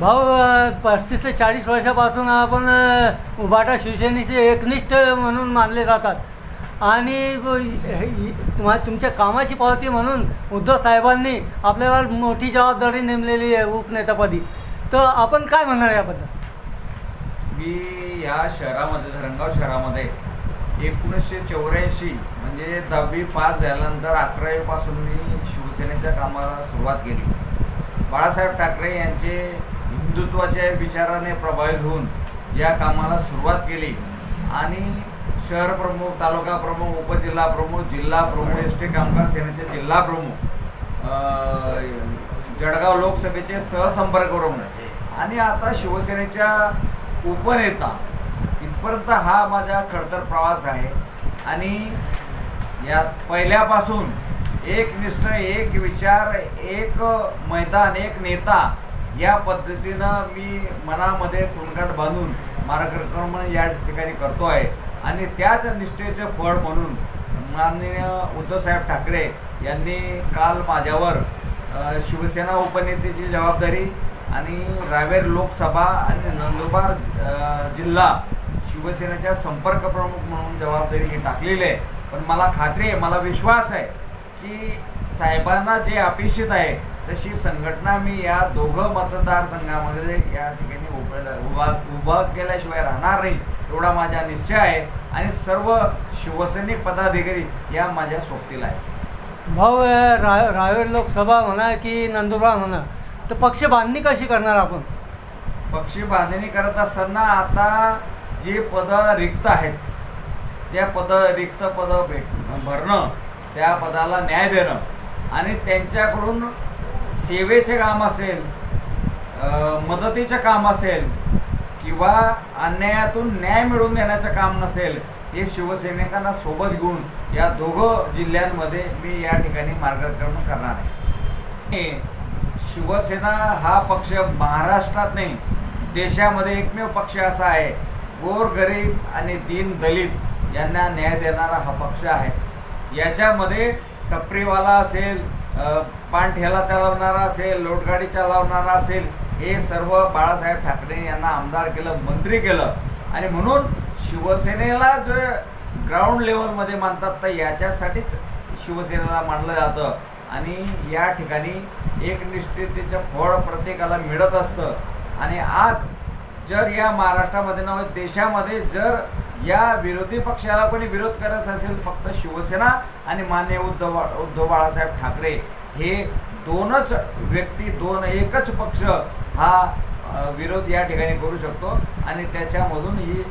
भाऊ पस्तीस ते चाळीस वर्षापासून आपण उभाटा शिवसेनेचे एकनिष्ठ म्हणून मानले जातात. आणि तुम्हा तुमच्या कामाची पावती म्हणून उद्धव साहेबांनी आपल्याला मोठी जबाबदारी नेमलेली आहे उपनेतापदी. तर आपण काय म्हणणार याबद्दल? मी या शहरामध्ये धरणगाव शहरामध्ये एकोणीसशे चौऱ्याऐंशी म्हणजे दहावी पास झाल्यानंतर अकरावीपासून मी शिवसेनेच्या कामाला सुरुवात केली. बाळासाहेब ठाकरे यांचे हिंदुत्वाच्या विचाराने प्रभावित होऊन या कामाला सुरुवात केली. आणि शहर प्रमुख तालुका प्रमुख उपजिल्हा प्रमुख जिल्हा प्रमुख एस टी कामगार सेनेचे जिल्हा प्रमुख जळगाव लोकसभेचे सहसंपर्क प्रमुख. आणि आता शिवसेनेच्या उपनेता. इथपर्यंत हा माझा खडतर प्रवास आहे. आणि यात पहिल्यापासून एक निष्ठ एक विचार एक मैदान एक नेता या पद्धतीनं मी मनामध्ये तुणगाट बांधून मार्गक्रमण या ठिकाणी करतो आहे. आणि त्याच निष्ठेचे फळ म्हणून माननीय उद्धवसाहेब ठाकरे यांनी काल माझ्यावर शिवसेना उपनेतेची जबाबदारी आणि रावेर लोकसभा आणि नंदुरबार जिल्हा शिवसेनेच्या संपर्क प्रमुख म्हणून जबाबदारी ही टाकलेली आहे. पण मला खात्री आहे मला विश्वास आहे की साहेबांना जे अपेक्षित आहे तशी संघटना मी या दोघं मतदारसंघामध्ये या ठिकाणी उभं उभा उभा केल्याशिवाय राहणार नाही एवढा माझा निश्चय आहे. आणि सर्व शिवसैनिक पदाधिकारी या माझ्या सोबतीला आहे भाऊ रा रावेर लोकसभा म्हणा की नंदुरबार म्हणा तर पक्ष बांधणी कशी करणार आपण? पक्षी बांधणी करत असताना आता जे पद रिक्त आहेत त्या पद रिक्त पद भेट भरणं त्या पदाला न्याय देणं आणि त्यांच्याकडून सेवेचे काम असेल मदतीचं काम असेल किंवा अन्यायातून न्याय मिळवून देण्याचं काम नसेल हे शिवसैनिकांना सोबत घेऊन या दोघं जिल्ह्यांमध्ये मी या ठिकाणी मार्गक्रमण करणार आहे. शिवसेना हा पक्ष महाराष्ट्रात नाही देशामध्ये एकमेव पक्ष असा आहे गोरगरीब आणि दीन दलित यांना न्याय देणारा हा पक्ष आहे. याच्यामध्ये टपरीवाला असेल अ, पानठेला चालवणारा असेल लोटगाडी चालवणारा असेल हे सर्व बाळासाहेब ठाकरे यांना आमदार केलं मंत्री केलं. आणि म्हणून शिवसेनेला जे ग्राउंड लेवलमध्ये मानतात तर याच्यासाठीच शिवसेनेला मानलं जातं. आणि या ठिकाणी एकनिष्ठतेचं फळ प्रत्येकाला मिळत असतं. आणि आज जर या महाराष्ट्रामध्ये नव्हे देशामध्ये जर या विरोधी पक्षाला कोणी विरोध करत असेल फक्त शिवसेना आणि मान्य उद्धव उद्धव बाळासाहेब ठाकरे. हे दोनच व्यक्ती दोन एकच पक्ष हा विरोध या ठिकाणी करू शकतो. आणि त्याच्यामधून ही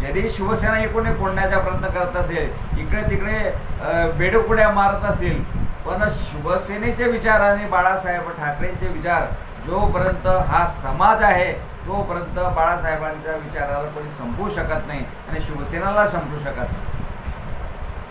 जरी शिवसेना एकूण फोडण्याचा प्रयत्न करत असेल इकडे तिकडे अ, बेडुकुड्या मारत असेल पण शिवसेनेचे विचार आणि बाळासाहेब ठाकरेंचे विचार जोपर्यंत हा समाज आहे तोपर्यंत बाळासाहेबांच्या विचाराला कोणी संपवू शकत नाही आणि शिवसेनाला संपवू शकत नाही.